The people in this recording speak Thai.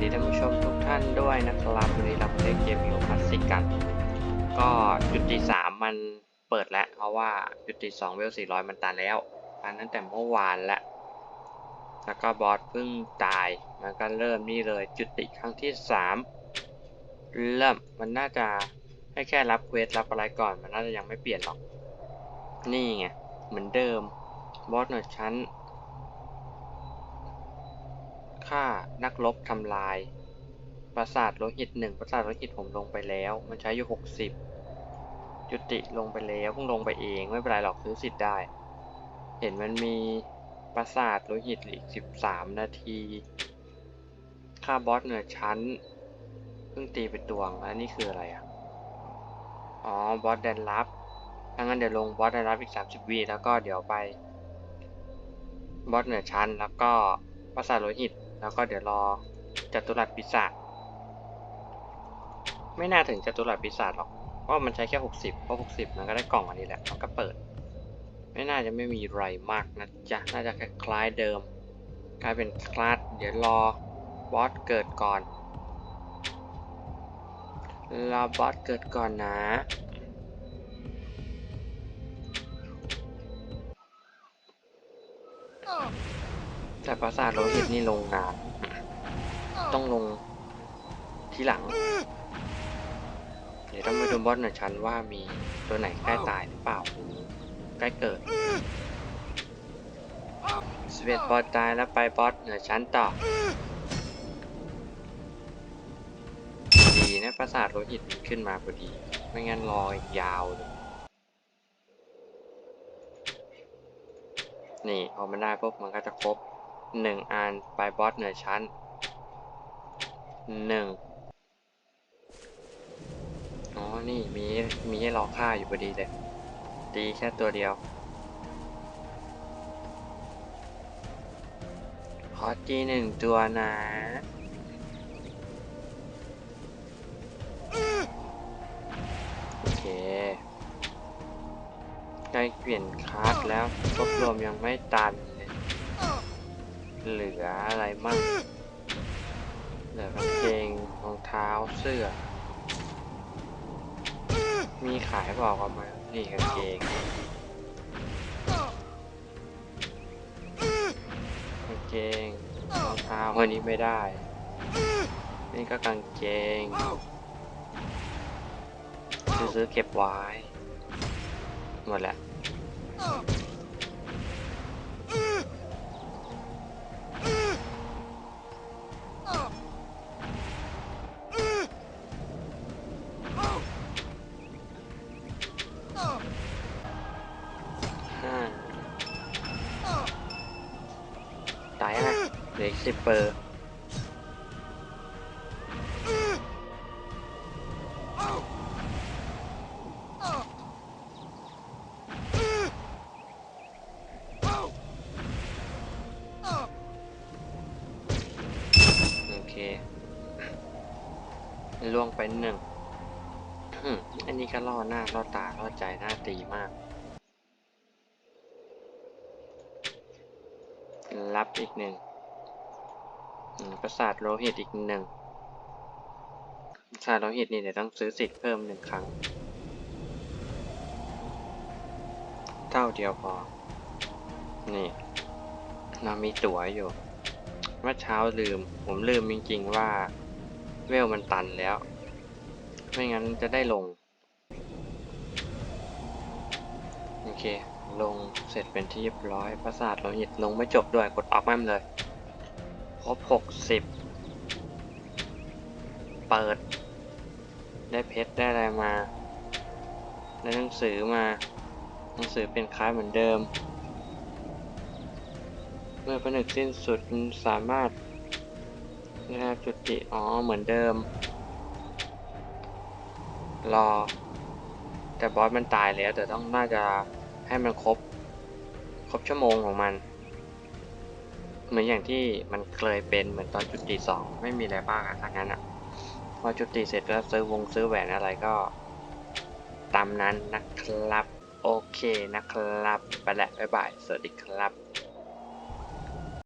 ดีท่านผู้ชมทุกท่านด้วยนะครับวันนี้เราเล่นเกมอยู่คลาสสิกกัน ก็จุดที่สามมันเปิดแล้ว เพราะว่าจุดที่สองเวลสี่ร้อยมันตันแล้วตันตั้งแต่เมื่อวานแล้วแล้วก็บอสเพิ่งตายมันก็เริ่มนี่เลยจุดติครั้งที่สามเริ่มมันน่าจะให้แค่รับเควสรับอะไรก่อน มันน่าจะยังไม่เปลี่ยนหรอก นี่ไงเหมือนเดิมบอสหน่วยชั้น ฆ่านักรบทำลาย ปราสาทโลหิตหนึ่งปราสาทโลหิตผมลงไปแล้ว มันใช้อยู่หกสิบจุติลงไปแล้วเพิ่งลงไปเองไม่เป็นไรหรอกซื้อสิทธิ์ได้ เห็นมันมีปราสาทโลหิตอีกสิบสามนาทีค่าบอสเหนือชั้นเพิ่งตีไปตวงแล้วนี่คืออะไรอะอ๋อบอสแดนลับถ้างั้นเดี๋ยวลงบอสแดนลับอีกสามสิบวิแล้วก็เดี๋ยวไปบอสเหนือชั้นแล้วก็ปราสาทโลหิต แล้วก็เดี๋ยวรอจัตุรัสปีศาจไม่น่าถึงจัตุรัสปีศาจหรอกเพราะมันใช้แค่ 60 เพราะ 60 มันก็ได้กล่องอันนี้แหละมันก็เปิด ไม่น่าจะไม่มีไรมากนะจ๊ะ น่าจะคล้ายเดิม กลายเป็นคลาสเดี๋ยวรอบอสเกิดก่อนรอบอสเกิดก่อนนะ แต่ปราสาทโลหิตนี่ลงนานต้องลงทีหลัง เดี๋ยวต้องไปดูบอสหน่อยชั้นว่ามีตัวไหนใกล้ตายหรือเปล่า ใกล้เกิดสเวตบอสตายแล้วไปบอสเหนือชั้นต่อ ดีนะปราสาทโลหิตมันขึ้นมาพอดี ไม่งั้นรออีกยาวเลยนี่พอมันได้ปุ๊บมันก็จะครบ หนึ่งอันไปบอสเหนือชั้นหนึ่งอ๋อ นี่มีมีให้รอฆ่าอยู่พอดีเลยตีแค่ตัวเดียว ขอจีหนึ่งตัวนะโอเคใกล้เปลี่ยนคลาสแล้วรวบรวมยังไม่ตัน เหลืออะไรมั่งเหลือกางเกงรองเท้าเสื้อ มีขายบอกออกมานี่กางเกงกางเกงรองเท้าวันนี้ไม่ได้ นี่ก็กางเกงซื้อเก็บไว้ หมดแล้ว เหลืออีกสิบเปอร์โอเคล่วงไปหนึ่งอันนี้ก็ล่อหน้าล่อตาล่อใจหน้าตีมาก รับอีกหนึ่ง ประสาทโลหิตอีกหนึ่งประสาทโลหิตนี่เดี๋ยวต้องซื้อสิทธิ์เพิ่มหนึ่งครั้ง เท่าเดียวพอ นี่เรามีตั๋วอยู่ เมื่อเช้าลืม ผมลืมจริงๆว่าเวลมันตันแล้ว ไม่งั้นจะได้ลง โอเค ลงเสร็จเป็นที่เรียบร้อย ประสาทโลหิตลงไม่จบด้วย กดออกแม่มเลย ครบหกสิบเปิด ได้เพชรได้อะไรมาได้หนังสือมาหนังสือเป็นคล้ายเหมือนเดิม เมื่อผนึกสิ้นสุดสามารถนะครับจุติอ๋อเหมือนเดิม รอ แต่บอสมันตายแล้วแต่ต้องน่าจะให้มันครบ ครบชั่วโมงของมัน เหมือนอย่างที่มันเคยเป็นเหมือนตอนจุดตีสองไม่มีอะไรบ้างอะทางนั้นอะพอจุดตีเสร็จแล้วซื้อวงซื้อแหวนอะไรก็ ตามนั้นนะครับ โอเคนะครับ ไปแล้วบ๊ายบาย สวัสดีครับ